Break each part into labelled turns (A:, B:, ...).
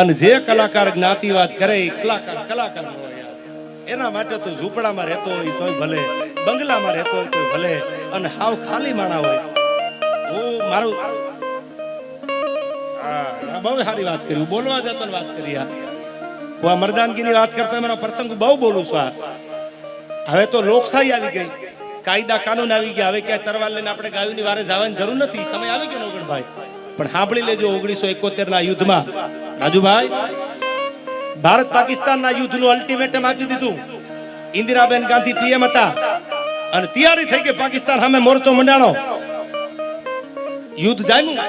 A: અને જે કલાકાર જ્ઞાતિવાદ કરે એ કલાકાર કલાકાર એના માટે તો ઝૂંપડામાં રહેતો હોય તોય ભલે, બંગલામાં રહેતો હોય તોય ભલે, અને હાવ ખાલી માણા હોય. હું મારું બહુ સારી વાત કરી. બોલવા જતો વાત કરી હું આ મરદાનગીની વાત કરતો એનો પ્રસંગ બહુ બોલું છું આ. હવે તો લોકશાહી આવી ગઈ. કાયદા કાનૂન આવી ગયા. હવે ક્યાંય તરવાર લઈને આપણે ગાયોની વારે જવાની જરૂર નથી. સમય આવી ગયો ઓગણભાઈ. પણ સાંભળી લેજો ઓગણીસો એકોતેર ના યુદ્ધમાં રાજુભાઈ, ભારત પાકિસ્તાનના યુદ્ધનું અલ્ટિમેટમ આપી દીધું. ઇન્દિરાબેન ગાંધી પીએમ હતા. અને તૈયારી થઈ ગઈ પાકિસ્તાન સામે મોરચો મંડાણો. યુદ્ધ જામ્યું.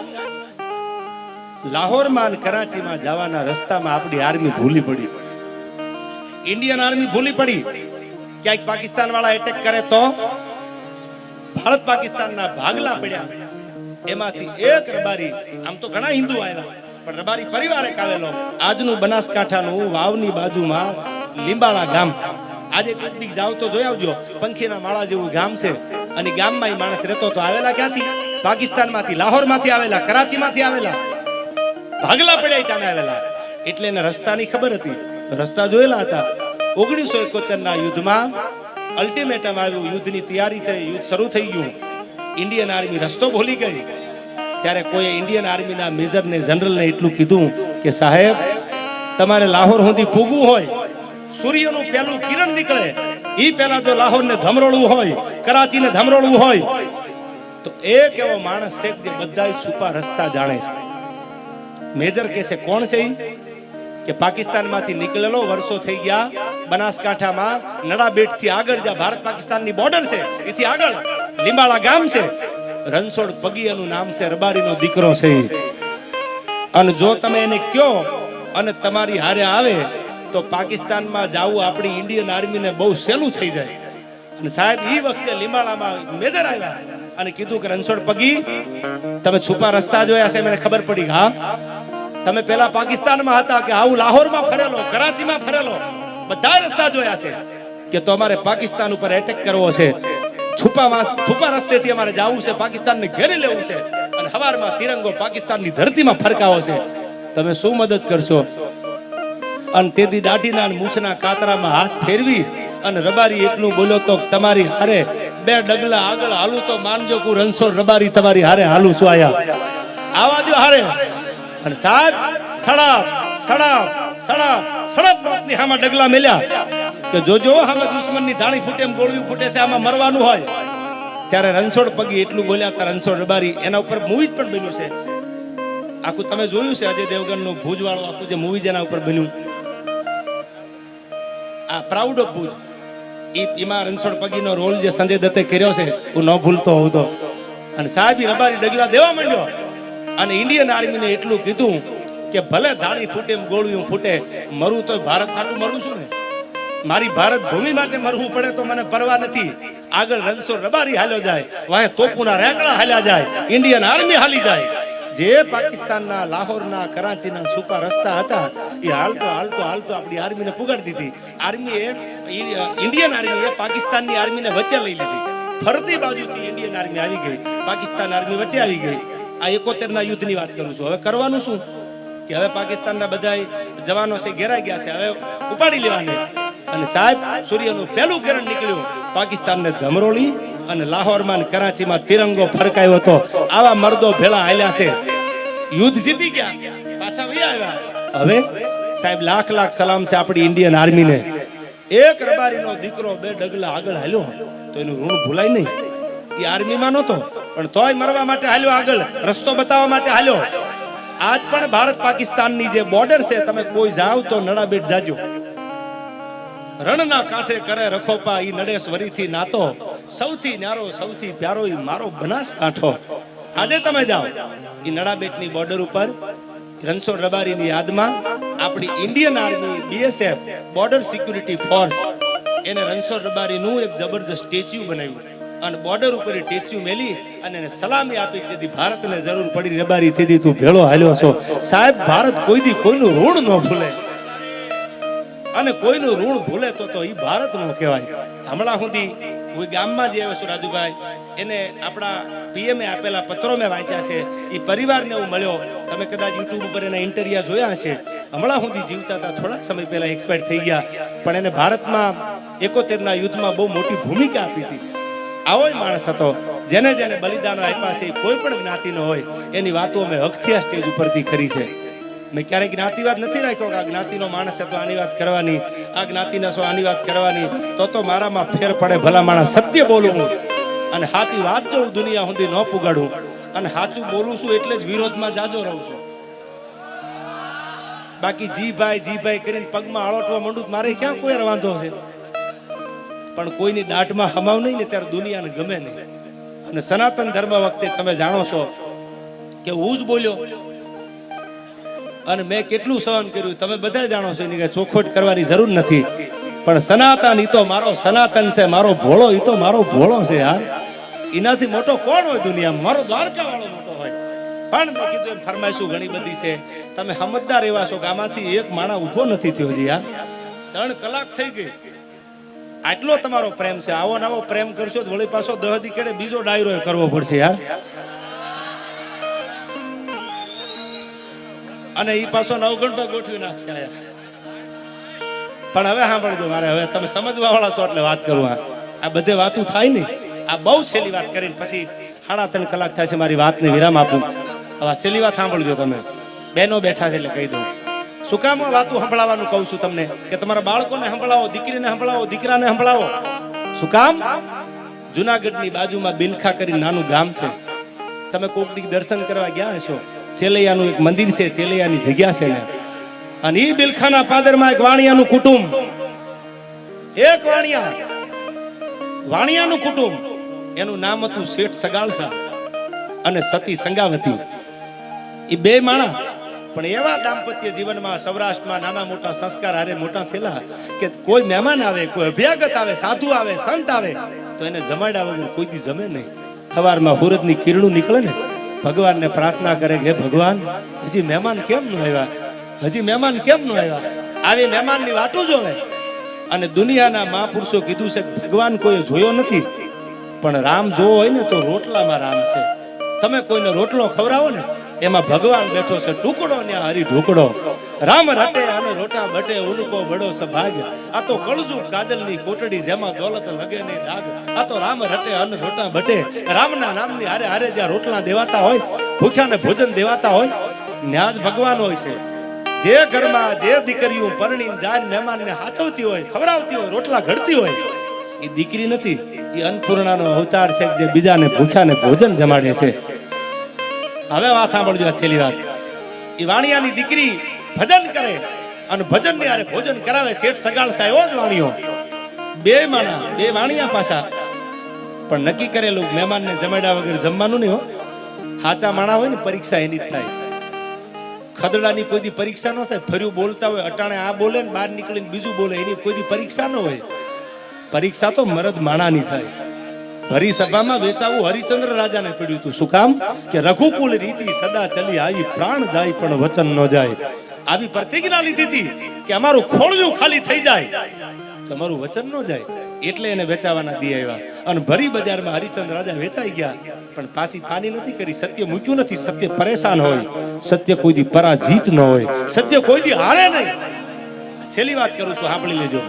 A: લાહોરમાં અને કરાચીમાં જવાના રસ્તામાં આપણી આર્મી ભૂલી પડી. ઇન્ડિયન આર્મી ભૂલી પડી. ક્યાંક પાકિસ્તાન વાળા એટેક કરે તો ભારત પાકિસ્તાનના ભાગલા પડ્યા. એમાંથી એક રબારી, આમ તો ઘણા હિન્દુ આવ્યા. પણ રબારી પરિવાર એક આવેલો આજનું બનાસકાંઠાનું વાવની બાજુમાં લીંબાળા ગામ. આજે કુંડી જાવ તો જોઈ આવજો. પંખીના માળા જેવું ગામ છે. અને ગામમાં એ માણસ રહેતો તો આવેલા ક્યાંથી? પાકિસ્તાનમાંથી, લાહોરમાંથી આવેલા, કરાચીમાંથી આવેલા. ભાગલા પડ્યા ટાણે આવેલા. એટલે એને રસ્તાની ખબર હતી. રસ્તા જોયેલા હતા. ઓગણીસો એકોતેર ના યુદ્ધમાં અલ્ટિમેટમ આવ્યું. યુદ્ધની તૈયારી થઈ, યુદ્ધ શરૂ થઈ ગયું. ઇન્ડિયન આર્મી રસ્તો ભૂલી ગઈ. ત્યારે કોઈ ઇન્ડિયન આર્મીના મેજરને જનરલને એટલું કીધું કે, સાહેબ, તમારે લાહોર સુધી પૂગવું હોય, સૂર્યનું પહેલું કિરણ નીકળે એ પહેલા જો લાહોરને ધમરોળવું હોય, કરાચીને ધમરોળવું હોય, તો એક એવો માણસ છે જે બધા છુપા રસ્તા જાણે છે. મેજર કે છે, કોણ છે કે, પાકિસ્તાનમાંથી નીકળેલો, વર્ષો થઈ ગયા, બનાસકાંઠામાં નડાબેટથી આગળ જ્યાં ભારત પાકિસ્તાનની બોર્ડર છે, એથી આગળ, લીંબાળા ગામ છે રણછોડ પગી નામ છે, રબારીનો દીકરો છે અને જો તમે એને કયો અને તમારી હારે આવે, તો પાકિસ્તાનમાં જાવું આપણી ઇન્ડિયન આર્મીને બહુ સહેલું થઈ જાય. અને સાહેબ એ વખતે લીંબાળામાં મેજર આવ્યા અને કીધું કે રણછોડ પગી તમે છુપા રસ્તા જોયા છે, મને ખબર પડી. હા? તમે પેલા પાકિસ્તાનમાં હતા કે આવું લાહોરમાં ફરેલો, કરાચીમાં ફરેલો બધા રસ્તા જોયા છે કે તો અમારે પાકિસ્તાન ઉપર એટેક કરવો છે. છુપા છુપા રસ્તેથી અમારે જવું છે, પાકિસ્તાનને ઘેરી લેવું છે અને હવારમાં તિરંગો પાકિસ્તાનની ધરતીમાં ફરકાવો છે. તમે શું મદદ કરશો? અને તેથી દાઢીના મૂછના કાતરામાં હાથ ફેરવી અને રબારી એટલું બોલો તો તમારી હારે બે ડગલા આગળ હાલું તો માનજો કુ રણછોડ રબારી તમારી હારે હાલું છું આયા. આવા દો હારે. અને સાહેબ સડાપ સડાપ સડાપ સડપની હામાં ડગલા મેલ્યા. કે જોજો હામે દુશ્મનની ધાણી ફૂટે એમ ગોળવી ફૂટે છે, આમાં મરવાનું હોય. ત્યારે રણછોડ પગી એટલું બોલ્યા હતા રણછોડ રબારી, એના ઉપર મૂવી પણ બન્યું છે. આખું તમે જોયું છે, અજય દેવગનનું ભુજ વાળું આખું જે મૂવી જેના ઉપર બન્યું. આ પ્રાઉડ ઓફ ભુજ. એમાં રણછોડ પગીનો રોલ જે સંજય દત્તે કર્યો છે, હું ન ભૂલતો હોઉં તો. અને સાહેબ રબારી ડગલા દેવા માંડ્યો. અને ઇન્ડિયન આર્મીને એટલું કીધું કે ભલે ધાણી ફૂટે એમ ગોળ્યું ફૂટે, મરું તો ભારત ખાટું મરું છું ને. મારી ભારત ભૂમિ માટે મરવું પડે તો મને પરવા નથી. આગળ રણસો રબારી હાલ્યો જાય. વાય તોપુના રેકડા હાલ્યા જાય. ઇન્ડિયન આર્મી હાલી જાય. જે પાકિસ્તાનના, લાહોરના, કરાચીના છુપા રસ્તા હતા, એ હાલતો હાલતો હાલતો આપણી આર્મીને પુગાડી દીધી. આર્મીએ ઇન્ડિયન આર્મીએ પાકિસ્તાનની આર્મીને વચ્ચે લઈ લીધી. ફરતી બાજુથી ઇન્ડિયન આર્મી આવી ગઈ. પાકિસ્તાન આર્મી વચ્ચે આવી ગઈ. આ એકોતેર ના યુદ્ધની વાત કરું છું. હવે કરવાનું શું? કે હવે પાકિસ્તાનના બધા જવાનો છે, ઘેરાઈ ગયા છે. હવે ઉપાડી લેવાને. અને સાહેબ, સૂર્યનું પહેલું કિરણ નીકળ્યું. પાકિસ્તાનને ધમરોળી અને લાહોરમાં કરાચીમાં તિરંગો ફરકાયો હતો. આવા મર્દો ભેળા હાલ્યા છે. યુદ્ધ જીતી ગયા. પાછા આવ્યા. હવે, સાહેબ, લાખ લાખ સલામ છે આપણી ઇન્ડિયન આર્મીને. એક રબારીનો દીકરો બે ડગલા આગળ હાલ્યો. તો એનું ઋણ ભૂલાય નહીં. એ આર્મીમાં નહોતો, પણ તોય મરવા માટે હાલ્યો આગળ. રસ્તો બતાવવા માટે હાલ્યો. આજ પણ ભારત પાકિસ્તાનની જે બોર્ડર છે, તમે કોઈ જાવ તો નડાબેટ જાજો. રણના કાંઠે કરે રખોપા, ઈ નડેશ વરીથી નાતો. સૌથી ન્યારો, સૌથી પ્યારો ઈ મારો બનાસ કાંઠો. આજે તમે જાઓ. ઈ નડાબેટની બોર્ડર ઉપર રણછોડ રબારીની યાદમાં આપણી Indian army BSF border security force, એને રણછોડ રબારીનું એક જબરદસ્ત સ્ટેચ્યુ બનાવ્યું. અને બોર્ડર ઉપર સ્ટેચ્યુ મેલી અને એને સલામી આપી, જેથી ભારતને જરૂર પડી રબારી. તેથી તું ભેળો હાલ્યો છો. સાહેબ, ભારત કોઈ દી કોઈનું ઋણ ન ભૂલે. અને કોઈનું ઋણ ભૂલે તો તો એ ભારત નો કહેવાય. હમણાં સુધી હું ગામમાં જે આવ્યો છું રાજુભાઈ, એને આપણા પીએમએ આપેલા પત્રો મેં વાંચ્યા છે. એ પરિવારને હું મળ્યો. તમે કદાચ યુટ્યુબ ઉપર એના ઇન્ટરવ્યુ જોયા હશે. હમણાં સુધી જીવતા હતા, થોડાક સમય પહેલા એક્સપાયર થઈ ગયા. પણ એને ભારતમાં એકોતેરના યુદ્ધમાં બહુ મોટી ભૂમિકા આપી હતી. આવો માણસ હતો. જેને જેને બલિદાનો આપ્યા છે કોઈ પણ જ્ઞાતિનો હોય, એની વાતો અમે હકથિયા સ્ટેજ ઉપરથી કરી છે. મેં ક્યારેય જ્ઞાતિવાદ નથી રાખ્યો કે આ જ્ઞાતિનો માણસ છે તો આની વાત કરવાની, આ જ્ઞાતિના છો આની વાત કરવાની. તો તો મારામાં ફેર પડે ભલા માણસ, સત્ય બોલું હું. અને સાચી વાત જો હું દુનિયા સુધી ન પુગાડું, અને સાચું બોલું છું એટલે જ વિરોધમાં જાજો રહું છું. બાકી જી ભાઈ જી ભાઈ કરીને પગમાં આળોટવા માંડું મારે ક્યાં કોઈ વાંધો છે? પણ કોઈની દાઢમાં હમાવ નહીં ને ત્યારે દુનિયાને ગમે નહીં. અને સનાતન ધર્મ વખતે તમે જાણો છો કે હું જ બોલ્યો અને મેં કેટલું સહન કર્યું? તમે બધા જાણો છો એની કાંઈ ચોખવટ કરવાની જરૂર નથી. પણ સનાતન ઈ તો મારો સનાતન છે, મારો ભોળો ઈ તો મારો ભોળો છે યાર. એનાથી મોટો કોણ હોય દુનિયામાં? મારો દ્વારકા વાળો મોટો હોય. પણ મેં કીધું એમ ફરમાઈશું ઘણી બધી છે. તમે સમજદાર એવા છો કે આમાંથી એક માણા ઊભો નથી થયો હજી યાર. ત્રણ કલાક થઈ ગઈ. આટલો તમારો પ્રેમ છે. આવો નવો પ્રેમ કરશો તો વળી પાછો દહ કેડે બીજો ડાયરો કરવો પડશે યાર. અને એ પાછો નવગણતો ગોઠવી નાખશે પણ હવે સાંભળજો મારે, હવે તમે સમજવા વાળા છો એટલે વાત કરું આ. બધે વાતું થાય નહીં. આ બહુ છેલ્લી વાત કરીને પછી સાડા ત્રણ કલાક થાય છે મારી વાતને વિરામ આપું. હવે છેલ્લી વાત સાંભળજો તમે. બહેનો બેઠા છે એટલે કહી દઉં. શું કામ વાતું સંભળાવવાનું કહું છું તમને? કે તમારા બાળકોને સંભળાવો, દીકરીને સંભળાવો, દીકરાને સંભળાવો? શું કામ? જુનાગઢની બાજુમાં બિલખા કરી નાનું ગામ છે. તમે કોક દી દર્શન કરવા ગયા હશો? ચેલૈયાનું એક મંદિર છે, ચેલૈયાની જગ્યા છે ને. અને ઈ બિલખાના પાદરમાં એક વાણિયાનું કુટુંબ. એક વાણિયા. વાણિયાનું કુટુંબ. એનું નામ હતું શેઠ સગાળસા અને સતી સંગાવતી. એ બે માણા. પણ એવા દાંપત્ય જીવનમાં સૌરાષ્ટ્રમાં નાના મોટા સંસ્કાર હારે મોટા થયેલા કે કોઈ મહેમાન આવે, કોઈ અભ્યાગત આવે, સાધુ આવે, સંત આવે, તો એને જમાડ્યા વગર કોઈ દી જમે નહીં. સવારમાં હુરતની કિરણું નીકળે ને ભગવાનને પ્રાર્થના કરે કે ભગવાન, હજી મહેમાન કેમ ન આવ્યા? હજી મહેમાન કેમ ન આવ્યા? આવી મહેમાનની વાટો જોવે અને દુનિયાના મહાપુરુષો કીધું છે ભગવાન કોઈ જોયો નથી, પણ રામ જોવો હોય ને તો રોટલામાં રામ છે. તમે કોઈને રોટલો ખવડાવો ને, એમાં ભગવાન બેઠો છે, ટુકડો ને હરી ઢોકડો રામ રટે અને રોટા બટે ઉનકો બડો સભાગ. આ તો કળજુ કાજલની કોટડી જેમાં દોલત લગે ને દાગ. આ તો રામ રટે અને રોટા બટે. રામના નામની હારે હારે જ્યાં રોટલા દેવાતા હોય, ભૂખ્યાને ભોજન દેવાતા હોય, ન્યાજ ભગવાન હોય છે. જે ઘરમાં જે દીકરીઓ પરણી જાય મહેમાનને હાચવતી હોય, ખવડાવતી હોય, રોટલા ઘડતી હોય, એ દીકરી નથી. એ અન્નપૂર્ણાનો અવતાર છે જે બીજાને ભૂખ્યાને ભોજન જમાડે છે. હવે વાત સાંભળજો છેલ્લી વાત. એ વાણિયાની દીકરી ભજન કરે અને ભજનની આરે ભોજન કરાવે. શેઠ સગાળ સાહેબ જ વાણીઓ. બે માણા, બે વાણિયા પાછા. પણ નક્કી કરેલું મહેમાનને જમાડ્યા વગર જમવાનું નહીં હો. સાચા માણા હોય ને, પરીક્ષા એની જ થાય. ખદડાની કોઈ દી પરીક્ષા ન થાય, ફર્યું બોલતા હોય, અટાણે આ બોલે ને બહાર નીકળીને બીજું બોલે, એની કોઈ દી પરીક્ષા ન હોય. પરીક્ષા તો મરદ માણાની થાય. ભરી સભામાં વેચાવું હરિચંદ્ર રાજાને પડ્યું હતું. શું કામ? કે રઘુકુલ રીતિ સદા ચલી આવી પ્રાણ જાય પણ વચન ન જાય. આવી પ્રતિજ્ઞા લીધી હતી કે અમારું ખોળિયું ખાલી થઈ જાય તો અમારું વચન ન જાય. એટલે એને વેચાવાના દી આવ્યા. અને ભરી બજારમાં હરિચંદ્ર રાજા વેચાઈ ગયા. પણ પાછી પાની નથી કરી. સત્ય મૂક્યું નથી. સત્ય પરેશાન હોય. સત્ય કોઈ દી પરાજિત ન હોય. સત્ય કોઈ દી હારે નહીં. છેલ્લી વાત કરું છું, સાંભળી લેજો.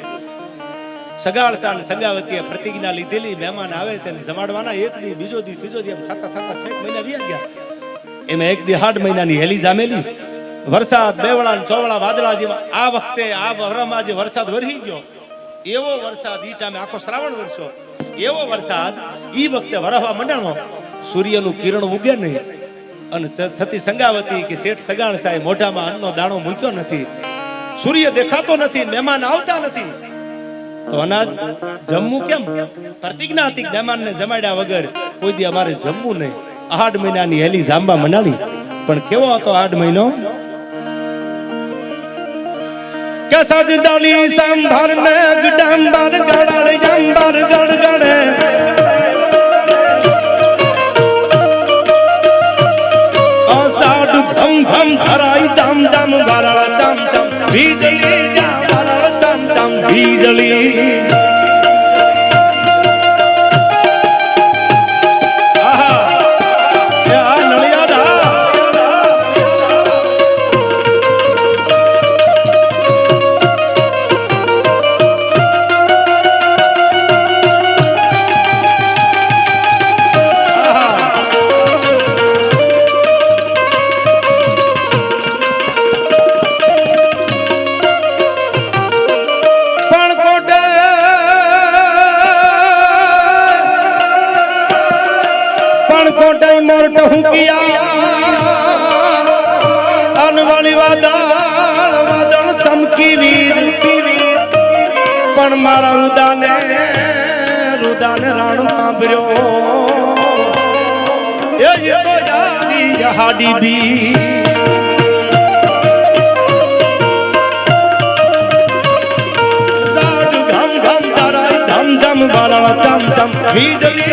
A: સગાળ સાન સગાવતીએ પ્રતિજ્ઞા લીધેલી. મહેમાન આવે તેને જમાડવાના. એક દી, બીજો દી, ત્રીજો દી એમ થતા થતા છ મહિના વ્યા ગયા. એમાં એક દી હાડ મહિનાની હેલી જામેલી. વરસાદ, બેવડા ને ચોવડા, વાદળા જેવા. આ વખતે આ વરમાં જે વરસાદ વરસી ગયો, એવો વરસાદ ઈ ટાઈમે આખો શ્રાવણ વરસો એવો વરસાદ ઈ વખતે વરહવા મંડાણો, સૂર્યનું કિરણ ઉગે નહીં. અને સતી સંગાવતી કે શેઠ સગાણ સાહેબ મોઢામાં અન્નનો દાણો મૂક્યો નથી. સૂર્ય દેખાતો નથી, મહેમાન આવતા નથી. તો અનાજ જમવું કેમ? પ્રતિજ્ઞા હતી મહેમાનને જમાડ્યા વગર કોઈ દી અમારે જમવું નહીં. આઠ મહિનાની હેલી જાંબા મનાણી પણ કેવો હતો આઠ મહિનો? सजदली संभर में गडम्बर गड़ जम्बर गड़ गड़े મોટ હું કિયા અનવાળી વાદળ વાદળ ચમકી વીર. પણ મારા રુદાને રુદાને રાણ સાંભળ્યો. એ તો યાદી હાડી બી સાડુ ઘમ ઘમ તારાય ધમ ધમ બારણા ચમ ચમ, વીજળી